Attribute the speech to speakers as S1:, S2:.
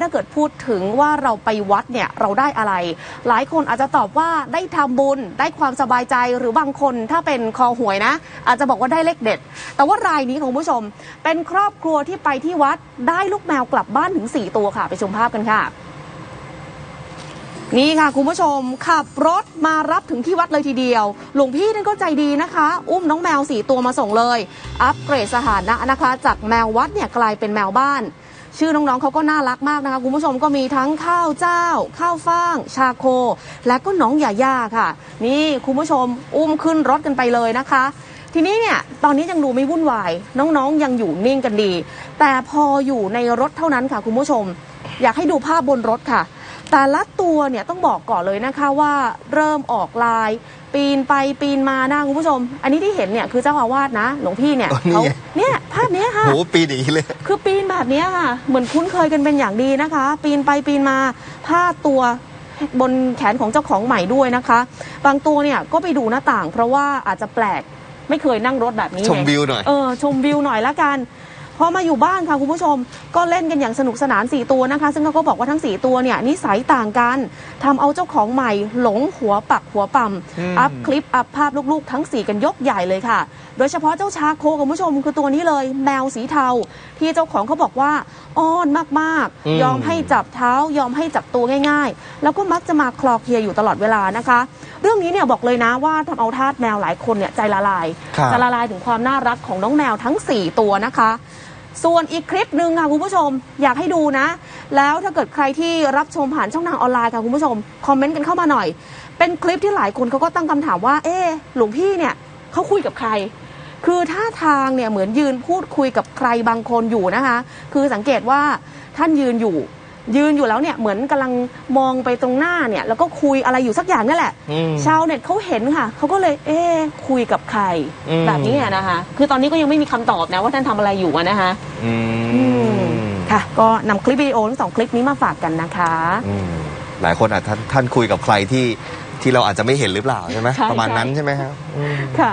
S1: ถ้าเกิดพูดถึงว่าเราไปวัดเนี่ยเราได้อะไร หลายคนอาจจะตอบว่าได้ทำบุญได้ความสบายใจหรือบางคนถ้าเป็นคอหวยนะ อาจจะบอกว่าได้เลขเด็ด แต่ว่ารายนี้ของคุณผู้ชม เป็นครอบครัวที่ไปที่วัดได้ลูกแมวกลับบ้านถึง 4 ตัวค่ะ ไปชมภาพกันค่ะนี่ค่ะ คุณผู้ชมขับรถมารับถึงที่วัดเลยทีเดียว หลวงพี่นั่นก็ใจดีนะคะ อุ้มน้องแมวสี่ตัวมาส่งเลย อัปเกรดสถานะนะคะ จากแมววัดเนี่ยกลายเป็นแมวบ้าน ชื่อน้องๆเขาก็น่ารักมากนะคะคุณผู้ชมก็มีทั้งข้าวเจ้า ข้าวฟ่าง ชาโค และก็น้องหยาย่าค่ะ นี่คุณผู้ชมอุ้มขึ้นรถกันไปเลยนะคะ ทีนี้เนี่ยตอนนี้ยังดูไม่วุ่นวาย น้องๆยังอยู่นิ่งกันดี แต่พออยู่ในรถเท่านั้นค่ะคุณผู้ชม อยากให้ดูภาพบนรถค่ะ แต่ละตัวเนี่ยต้องบอกก่อนเลยนะคะว่าเริ่มออกลาย ปีนไปปีนมานะคุณผู้ชม อันนี้ที่เห็นเนี่ยคือเจ้าอาวาสนะ หลวงพี่เนี่ย
S2: อ๋อนี่
S1: เขา
S2: ไง
S1: เนี่ยภาพเนี้ยค่ะ
S2: โหปีนอย่างนี้เลย
S1: คือปีนแบบเนี้ยค่ะ เหมือนคุ้นเคยกันเป็นอย่างดีนะคะ ปีนไปปีนมาพาดตัวบนแขนของเจ้าของใหม่ด้วยนะคะ บางตัวเนี่ยก็ไปดูหน้าต่าง เพราะว่าอาจจะแปลกไม่เคยนั่งรถแบบนี้
S2: ชม
S1: ไง
S2: วิวหน่อย
S1: เออชมวิวหน่อยละกัน พอมาอยู่บ้านค่ะคุณผู้ชม ก็เล่นกันอย่างสนุกสนาน 4 ตัวนะคะ ซึ่งเขาก็บอกว่าทั้ง 4 ตัวเนี่ยนิสัยต่างกันทำเอาเจ้าของใหม่หลงหัวปักหัวปั๊ม
S2: อืม
S1: อัพคลิปอัพภาพลูกๆ ทั้ง 4 กันยกใหญ่เลยค่ะ โดยเฉพาะเจ้าชาโคคุณผู้ชมคือตัวนี้เลย แมวสีเทา ที่เจ้าของเขาบอกว่าอ้อนมาก
S2: อืม
S1: ๆยอมให้จับเท้ายอมให้จับตัวง่าย ๆ แล้วก็มักจะมาคลอเคลียร์อยู่ตลอดเวลานะคะ เรื่องนี้เนี่ยบอกเลยนะว่าทำเอาทาสแมวหลายคนเนี่ยใจละลาย
S2: ครับ
S1: จะละลายถึงความน่ารักของน้องแมวทั้ง 4 ตัวนะคะ ส่วนอีกคลิปหนึ่งค่ะคุณผู้ชมอยากให้ดูนะ แล้วถ้าเกิดใครที่รับชมผ่านช่องทางออนไลน์ค่ะคุณผู้ชมคอมเมนต์กันเข้ามาหน่อย เป็นคลิปที่หลายคนเขาก็ตั้งคำถามว่า เอ๊หลวงพี่เนี่ยเขาคุยกับใคร คือท่าทางเนี่ยเหมือนยืนพูดคุยกับใครบางคนอยู่นะคะ คือสังเกตว่าท่านยืนอยู่ ยืนอยู่แล้วเนี่ยเหมือนกำลังมองไปตรงหน้าเนี่ย แล้วก็คุยอะไรอยู่สักอย่างนั่นแหละ
S2: อืม
S1: ชาวเน็ตเขาเห็นค่ะเขาก็เลย เอ๊ะคุยกับใคร
S2: อืม
S1: แบบนี้อะนะคะ คือตอนนี้ก็ยังไม่มีคำตอบนะว่าท่านทำอะไรอยู่อะนะคะ
S2: อื
S1: อื
S2: ม
S1: มค่ะ ก็นำคลิปวิดีโอทั้งสองคลิปนี้มาฝากกันนะคะ
S2: อืมหลายคนอาจท่านท่านคุยกับใครที่ที่เราอาจจะไม่เห็นหรือเปล่าใช่ไหม
S1: ใช่
S2: ประมาณ
S1: ใช่
S2: นั้นใช่ไหมครับอืม
S1: ค่ะ